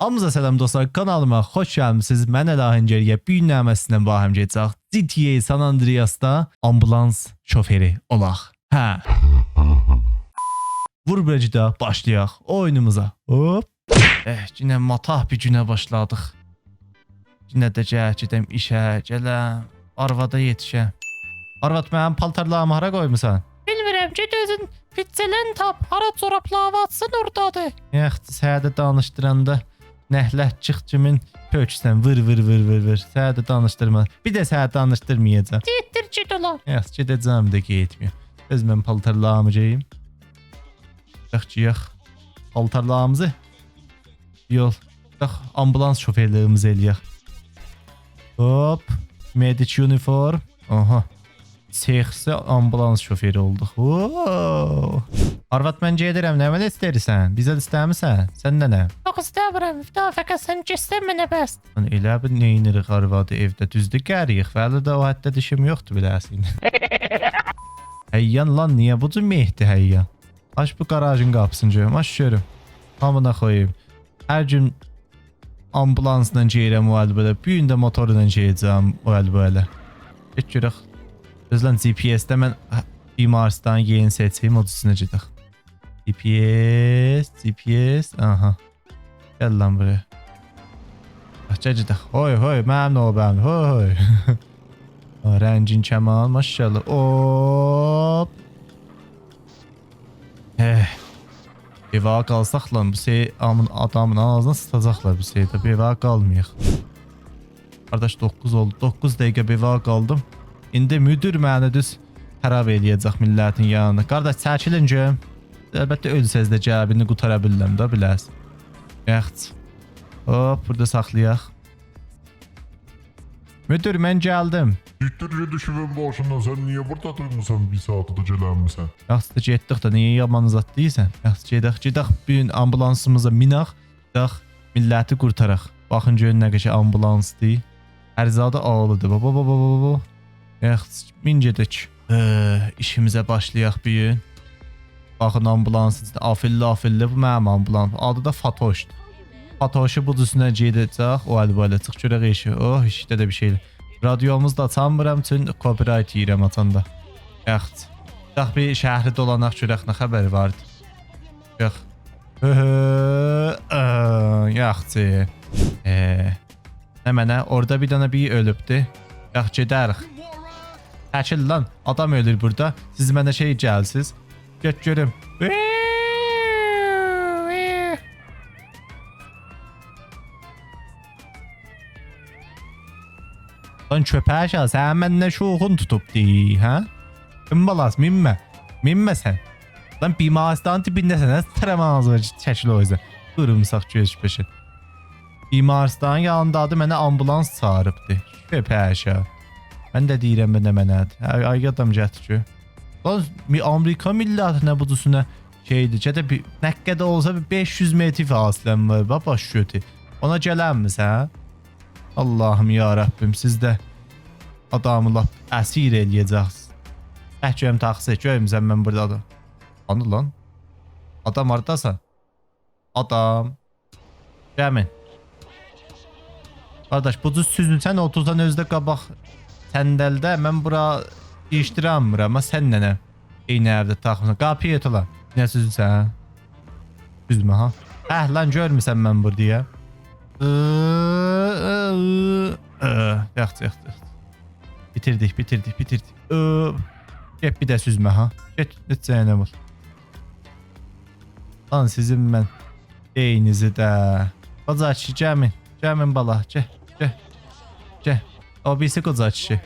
Hamıza selam dostlar kanalıma hoş gəlmisiniz. Mən Əlahin Geriyə bir nəməsindən bahəm geçək. GTA San Andreas'da ambulans şoförü olaq. Hə. Vur bəcdə başlayaq oyunumuza. Hop. Eh, yenə matah bir günə başladıq. Yenə də gəl gedəm işə, gələm, arvada yetişəm. Arvad mənim paltarlarımı hara qoymusan? Bilmirəm, get özün pizzelen tap. Hara çoraplı atsın oradadır. Yax, səhədə danışdıranda nəhlət çıx kimin pöksən vır vır vır vır vır. Səhədə danışdırma. Bir də səhət danışdırmayacağam. Gittir get ola. Yax, gedəcəm də getmiyor. Öz mən paltarlarımı geyim. Yax ki, yax. Paltarlarımızı yol. Yax, ambulans şoförlüyümüzü eləyək. Hop. Medic uniform. Aha. Sexsi ambulans şoförü olduq. Oo. Arvad mən gedirəm, nə mən istəyirsən? Bizə istəmirsən? Sən nə nə? Yox istəmirəm. Daha fəqət sən getsən mənə bəs. Lan elə bir neynirik arvadı evdə düzdür gəliyik. Vəli də o həddə dişim yoxdur biləsin. həyyan lan niyə bu cür mehdi həyyan? Aç bu garajın qapısını görüm, aç görüm. Hamına koyayım. Hər gün ambulansla gəlirəm o əlbələ. Bu gün də motorla gələcəm o əlbələ. Get görək. Özlən GPS-də mən hə, bimaristan yeni seçeyim, o üstünə gedək. GPS, GPS, aha. Gəl lan buraya. Bahçeci de hoy hoy mənim o ben hoy. O, Rəngin kəmal maşallah. Hop. Eh. Evə qalsaq lan bu şey amın adamın ağzına sıtacaqlar bu şeydə. Bir evə qalmayıq. Qardaş 9 oldu. 9 dəqiqə evə qaldım. İndi müdür məni düz xarab eləyəcək millətin yanında. Qardaş çəkilin görüm. Əlbəttə ölsəz də cəbini qutara bilirəm də biləsən. Yaxşı. Hop burada saxlayaq. Müdür mən gəldim. Gittir düşüvün başından sen niye burada durmusan bir saat da gelenmisən? Yaxşı da getdik də niyə yaman zat deyirsən? Yaxşı gedək, gedək bir gün ambulansımıza minaq, gedək milləti qurtaraq. Baxın görün nə qəşəng ambulansdır. Ərzadə ağlıdır. Baba baba baba. Yaxşı min gedək. Ee, işimizə başlayaq bir gün. Baxın ambulansın içində afilli afilli bu mənim ambulans. Adı da Fatoşdur. Fatoşu bu düzünə gedəcək. O əlbələ çıx görək işi. Oh, işdə də bir şey. Radiomuzu da açamıram üçün copyright yeyirəm atanda. Yaxşı. Bax bir şəhri dolanaq görək nə xəbər vardı. Yox. Yaxşı. Eee. Nə mənə orada bir dənə bir ölübdü. Yax gedərik. Təkil lan, adam ölür burada. Siz mənə şey gəlsiz. Görüm. Lan köpək ya, sən məndən şoxun tutubdi, hə? Kim balas, minmə. Minmə sən. Lan bimaristan dibindəsən, nə tələmazı çəkil o yüzden. Qırımsaq göz peşin. Bimaristan yanındadır, mənə ambulans çağırıbdı. Köpək ya. Mən də deyirəm mənə mənədir. Ay, ay adam gətir. Lan mi Amerika millətinə budusuna şeydir. Gədə bir nə qədər olsa bir 500 metr fasiləm var. Bax baş götü. Ona gələnmisən? Allahım ya Rəbbim siz də adamı lap əsir eləyəcəksiniz. Əhkəm taxsi görmüsən mən burada adam. Anı lan. Adam hardasan? Adam. Gəmin. Qardaş bu cür süzülsən 30-dan özdə qabaq səndəldə mən bura iştiramıram amma sən nənə eyni evdə taxmısan. Qapıya et lan. Nə süzülsən? Süzmə ha. Əh lan görmüsən mən buraya. Yaxşı, yaxşı. Bitirdik, bitirdik, bitirdik. Get bir də süzmə ha. Get, get cəhənnəm ol. Lan sizin mən eynizi də. Qoca kişi gəmin. Gəmin bala. Gəl, gəl. Gəl. O birisi qoca kişi.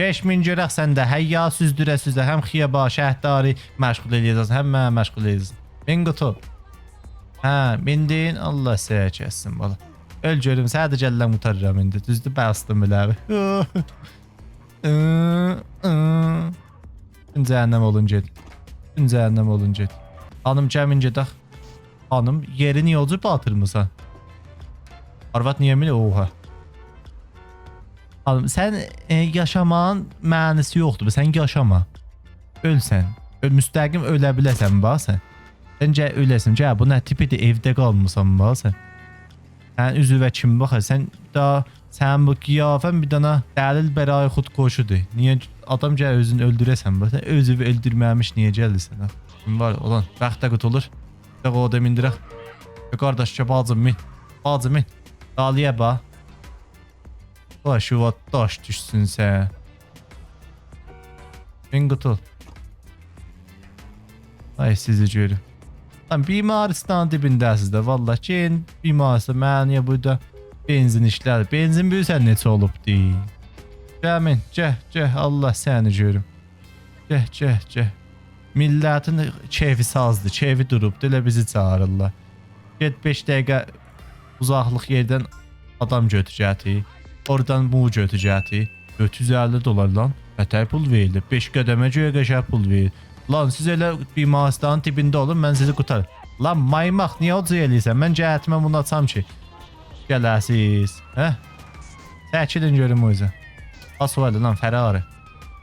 Geçmin görək sən də həyya süzdürə süzə həm xiyaba şəhərdarı məşğul eləyəcəksən, həm mənə məşğul eləyəcəksən. Min qutu. Hə, mindin Allah səhə kəssin bala. Öl görüm, sənə də gəlləm qurtarıram indi. Düzdür, bastım elə. Gün cəhənnəm olun get. Gün cəhənnəm olun get. Hanım gəmin gedək. Hanım, yerini yolcu batırmısan. Arvad niyə mi? Oha. Hanım, sən e, yaşamağın mənası yoxdur. Sən yaşama. Ölsən. Öl, müstəqim ölə biləsən bax sən. Sən gəl öləsən. Gəl bu nə tipidir evdə qalmısan bax sən. Sən üzvə kim baxır? Sən daha sən bu qiyafən bir dana dəlil bəray xudkoşudur. Niyə adam gəl özünü öldürəsən? Bax, sən özünü öldürməmiş niyə gəlirsən? Kim var? Olan vaxta qutulur. Də o da mindirək. Qardaş, bacım min. Bacım min. Dalıya bax. Baş yuva daş düşsün sən. Min qutul. Ay sizi görüm. Lan bimaristan dibindəsiz də valla ki bimarisa mən ya burada benzin işlər. Benzin bilirsən neçə olubdu. Cəmin, cəh, cəh Allah səni görüm. Cəh, cəh, cəh. Millətin keyfi sazdır, keyfi durubdu, elə bizi çağırırlar. Get 5 dəqiqə uzaqlıq yerdən adam götürəcəti. Oradan bu götürəcəti. 450 dolar lan. Qətər pul verildi. 5 qədəmə göyə qəşəng pul verir. Lan siz elə bimaristan dibində olun, mən sizi qurtarım. Lan maymaq, niyə o cür eləyirsən? Mən cəhətimə bunu açam ki. Gələsiz. Hə? Çəkilin görüm o yüzden. Asfaltı lan Ferrari.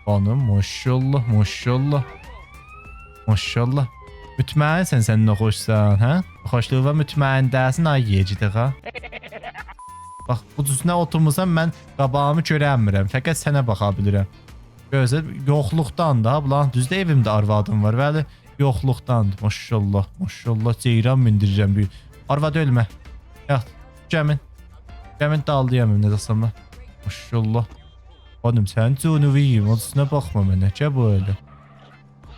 Hanım maşallah maşallah. Maşallah. Mütməinsən sən nə xoşsan, hə? Xoşluğa mütməin dəsin ay yecidik ha. Bax, bu düzünə oturmusan mən qabağımı görəmirəm. Fəqət sənə baxa bilirəm. Gözəl yoxluqdan da, bulan düzdə evimdə arvadım var. Bəli, yoxluqdandır. Maşallah, maşallah ceyran mindirirəm bir. Arvad ölmə. Yat, gəmin. Gəmin daldıyam nə desəm. Maşallah. Hanım sən cunuviyim, üstünə baxma mənə. Gə bu öyle.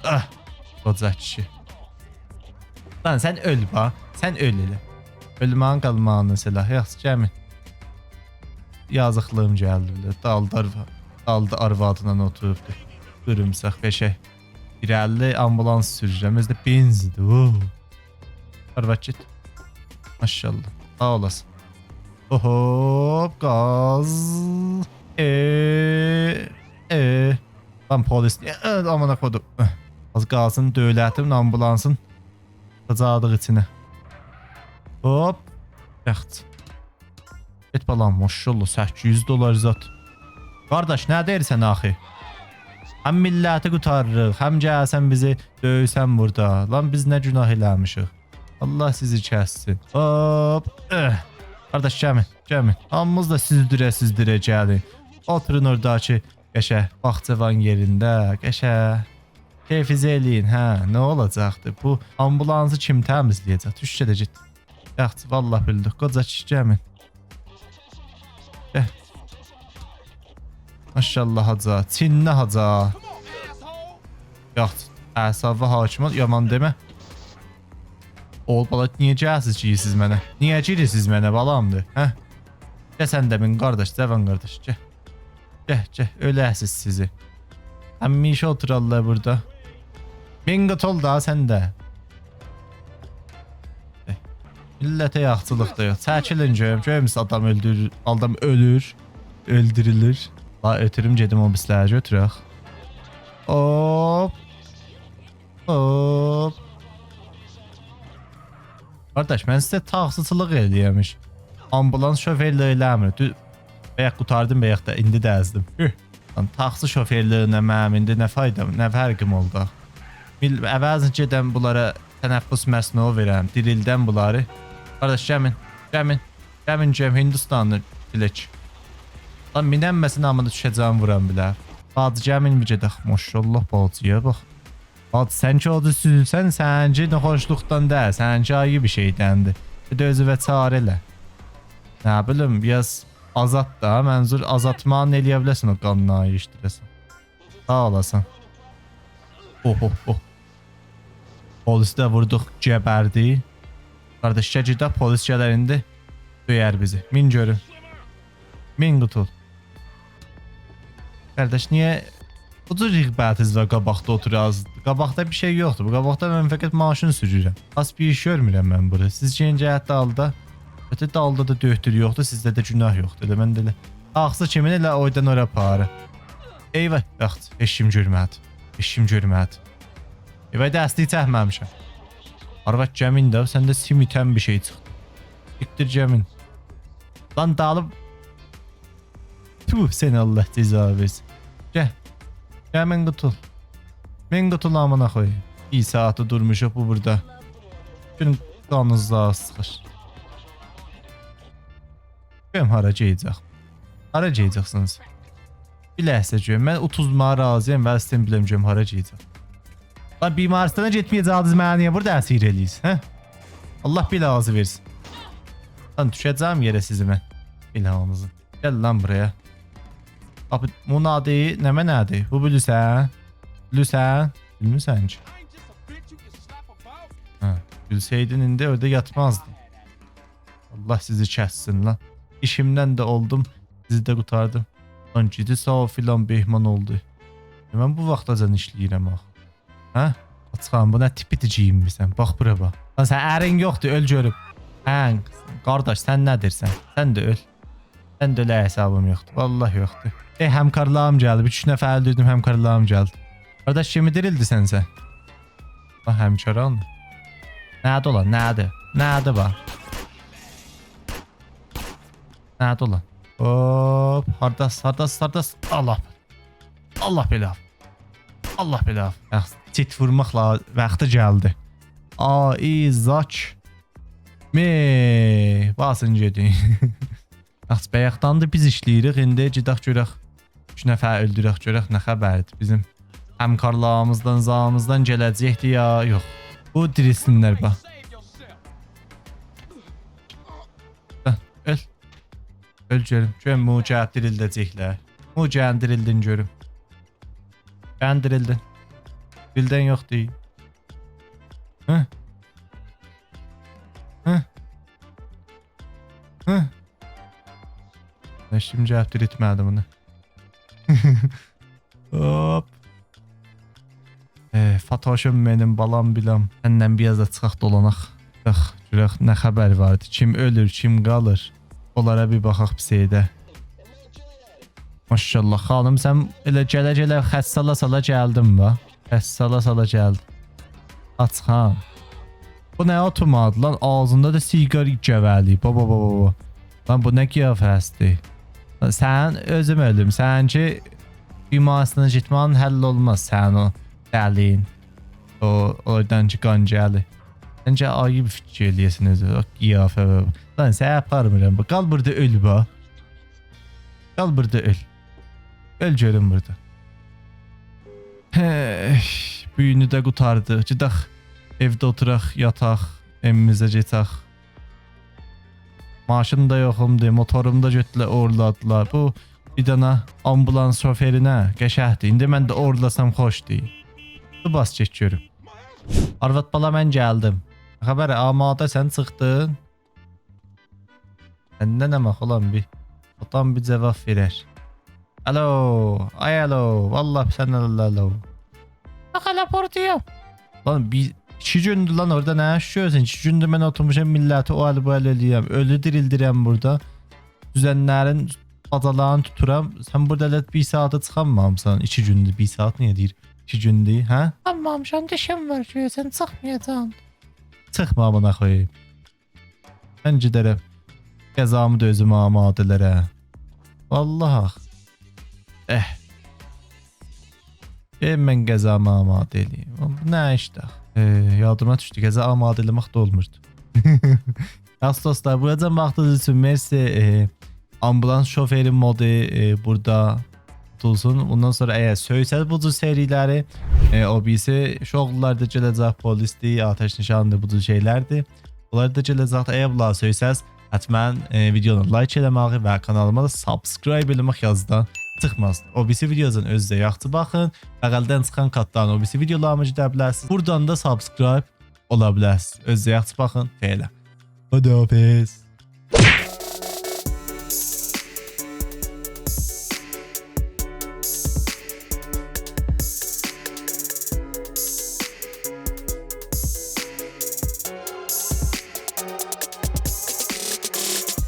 Ah, qoca. Lan sən öl bax, sən öl elə. Ölmağın qalmağının silah, yaxşı gəmin. Yazıqlığım gəldi bilə. Daldı arva, daldı arvadından oturubdu. Qırımsaq qəşək. İrəli ambulans sürürəm, özdə benzidir. Oo. Arvad. Maşallah. Sağ olasın. Hop gaz. Eee. Eee. Lan polis. Eee, amına kodum. Eh, Az qalsın dövlətin ambulansın Qıcadıq içinə. Hop. Bəxt. Et balam maşallah 800 dolar zat. Qardaş nə deyirsən axı? Həm milləti qutarırıq, həm gəlsən bizi döysən burada. Lan biz nə günah eləmişik? Allah sizi kəssin. Hop. Eh. Qardaş gəlin, gəlin. Hamımız da süzdürə süzdürə gəlin. Oturun oradakı qəşə bağçavan yerində, qəşə. Keyfizə eləyin, hə, nə olacaqdı? Bu ambulansı kim təmizləyəcək? Düşə də get. Yaxşı, vallah bildik. Qoca kişi Maşallah haca, Çinli haca. Yaxşı, əsabı hakimət yaman demə. Oğul bala niyə gəlsiz ki siz mənə? Niyə girirsiniz mənə balamdır? Hə? Gəl sən də min qardaş, cavan qardaş, gəl. Gəl, gəl, öləsiz sizi. Həmişə oturarlar burada. Min qıtol da sən də. Eh, Millətə yaxçılıq da yox. Çəkilin görüm, görmüş adam öldürür, adam ölür, öldürülür. La ötürüm gedim o bisləri götürək. Hop. Hop. Qardaş, mən sizə taxsıçılıq eləyəmiş. Ambulans şoferliyi eləmir. Bəyək qutardım, bəyək də indi də əzdim. Lan taxsı şoferliyinə mənim indi nə faydam, nə fərqim oldu? Bil, əvəzin gedən bunlara tənəffüs məsnu verəm, dirildən bunları. Qardaş, gəmin, gəmin, gəmin cəm Hindistanlı bilək. Lan minənməsin amına düşəcəm vuram bilər. Bacı gəmin bir gedək. Maşallah bacıya bax. Bacı sən ki odu süzülsən, sənci xoşluqdan deyil, sənci ayı bir şeydəndir. Bir də özü və çarə elə. Nə bilim, biraz azat da, mənzur azatmanı eləyə biləsən o qanını ayışdırəsən. Sağ olasan. Oh oh oh. Polisi də vurduq, gəbərdi. Qardaş, gəcidə polis gələr indi döyər bizi. Min görün. Min qutul. Bu cür rəğbətiz və qabaqda oturasınız? Qabaqda bir şey yoxdur. Bu qabaqda mən fəqət maşın sürürəm. Az bir iş görmürəm mən burada. Siz gəncə hətta alda Ötə dalda da döhtür yoxdur, sizdə də günah yoxdur. Elə mən də elə axsı kimin elə oydan ora parı. Eyvah, vaxt, eşim görmədi. Eşim görmədi. Eyvah, dəstəyi çəkməmişəm. Arvad gəmin də, səndə simitən bir şey çıxdı. Dikdir gəmin. Lan dalıb Tuh seni Allah ceza versin. Gəl. Gəmin qutul. Min qutul amına koy. İyi saati durmuşuq bu burada. Gün qanınızla sıxır. Görüm hara geyəcək. Hara geyəcəksiniz? Bir ləhsə görüm. Mən 30 ma razıyam və sizin biləm görüm hara geyəcək. Lan bimaristana getməyəcəksiniz mənə niyə burada əsir eləyirsiniz, hə? Allah bilazı versin. Lan düşəcəm yerə sizi mən. Bilanızı. Gəl lan buraya. Abi bu nadı nə mənadır? Bu bilirsən? Bilirsən? Bilmirsən ki. Hə, bilsəydin indi orada yatmazdı. Allah sizi kəssin lan. İşimdən də oldum, sizi də qurtardım. Lan gidi sağ filan behman oldu. E, Mən bu vaxtacan işləyirəm axı. Hə? Açxan, bu nə tipi geyinmisən? Bax bura bax. Lan sən ərin yoxdur, öl görüb. Hə, qardaş sən nədirsən? Sən də öl. Sən də elə hesabım yoxdur. Vallahi yoxdur. E, həmkarlarım gəldi. Bir üç nəfər öldürdüm, həmkarlarım gəldi. Qardaş kimi dirildi sənsə? Bax, həmkaran. Nədir olan? Nədir? Nədir bax? Nədir olan? Hop, hardas, hardas, hardas. Allah. Allah belə. Allah belə. Tit vurmaqla vaxtı gəldi. Ai zaç. Me, basın gedin. Bax, bayaqdan da biz işləyirik. İndi gedək görək. 3 nəfər öldürək görək nə xəbərdir bizim həmkarlarımızdan, zamımızdan gələcəkdi ya yox. Bu dirilsinlər bax. Hə, Öl. Öl görüm. Görüm mücahid dirildəcəklər. Mücahid dirildin görüm. Ben dirildin. Dilden yok değil. Hı? Hı? Hı? Ben şimdi cevap diriltmedim bunu. Hop. E, Fatoşum benim balam bilam. Səndən biraz da çıxaq dolanaq. Bax, görək nə xəbər vardı. Kim ölür, kim qalır. Onlara bir baxaq piseydə. Maşallah xanım sən elə gələ-gələ xəssala sala gəldin va. Xəssala sala gəldin. Aç xan. Bu nə otomat lan ağzında da siqar gəvəli. Baba baba baba. Lan bu nə qiyafəsdir? Sən özüm ölüm. Sənci bimasına getmənin həll olmaz sən o dəliyin. O oradan çıxan gəli. Səncə ayıb fikir eləyəsin özü. O qiyafə. Lan sən aparmıram. Qal burada öl ba. Qal burada öl. Öl görüm burada. Hey, büyünü də qutardı. Gedək evdə oturaq, yataq, evimizə getək. Maşın da yoxumdur, motorum da götürlə orladılar. Bu bir dənə ambulans şoferinə qəşəhdir. İndi mən də orlasam xoşdur. Bu bas get görüm. Arvad bala mən gəldim. Xəbər amadə sən çıxdın. Səndən nə olan bir. Otan bir cavab verər. Alo, ay alo, vallahi sen alo. Bak hele buradayım. Lan bir iki gündür lan orada ne yaşıyorsun? İki gündür ben oturmuşum milleti o hali bu hali eləyirəm. Ölü dirildirəm burada. Düzenlərin bacalarını tuturam. Sen burada elə bir saate çıxanmamısan. İki gündür, bir saat niye deyir? İki gündür, şu an dişim var ki sen çıkmayacaksın. Çıxma amına koyayım. Mən gedərəm. Qəzamı da özümə amadələrə. Vallahi. Eh. Ben mən qəzamı amadə eləyim. Bu nə işdə? E, yadıma düşdü. Qəza amadə eləmək də olmurdu. Yaxşı dostlar, buradan vaxtınız üçün mersi. E, ambulans şoförü modu e, burada tutulsun. Bundan sonra əgər söysəz bu cür seriləri e, o birisi şoğullarda gələcək polisdir, atəş nişanlı bu cür şeylərdir. Bunlar da gələcək əgər bunları söysəz Həttəmən e, videonu like eləməyi və kanalıma da subscribe eləmək yazıdan çıxmaz. O birisi videonun özünüzə yaxşı baxın. Bəğəldən çıxan katdan o birisi videolarımı gedə bilərsiniz. Buradan da subscribe ola bilərsiniz. Özünüzə yaxşı baxın. Feylə. Hadi hafiz.